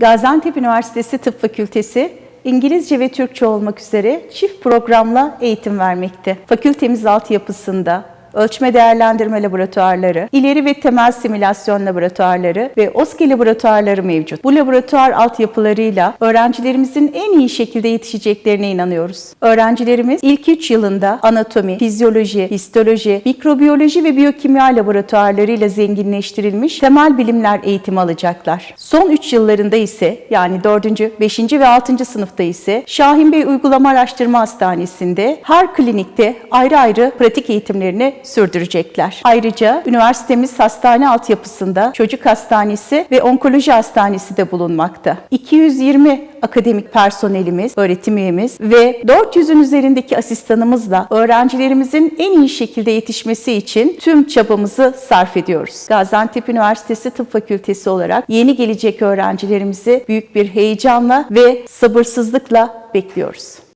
Gaziantep Üniversitesi Tıp Fakültesi İngilizce ve Türkçe olmak üzere çift programla eğitim vermekte. Fakültemiz altyapısında ölçme değerlendirme laboratuvarları, ileri ve temel simülasyon laboratuvarları ve OSKİ laboratuvarları mevcut. Bu laboratuvar altyapılarıyla öğrencilerimizin en iyi şekilde yetişeceklerine inanıyoruz. Öğrencilerimiz ilk 3 yılında anatomi, fizyoloji, histoloji, mikrobiyoloji ve biyokimya laboratuvarlarıyla zenginleştirilmiş temel bilimler eğitimi alacaklar. Son 3 yıllarında ise yani 4. 5. ve 6. sınıfta ise Şahin Bey Uygulama Araştırma Hastanesi'nde her klinikte ayrı ayrı pratik eğitimlerini sürdürecekler. Ayrıca üniversitemiz hastane altyapısında çocuk hastanesi ve onkoloji hastanesi de bulunmakta. 220 akademik personelimiz, öğretim üyemiz ve 400'ün üzerindeki asistanımızla öğrencilerimizin en iyi şekilde yetişmesi için tüm çabamızı sarf ediyoruz. Gaziantep Üniversitesi Tıp Fakültesi olarak yeni gelecek öğrencilerimizi büyük bir heyecanla ve sabırsızlıkla bekliyoruz.